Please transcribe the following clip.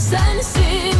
sensin.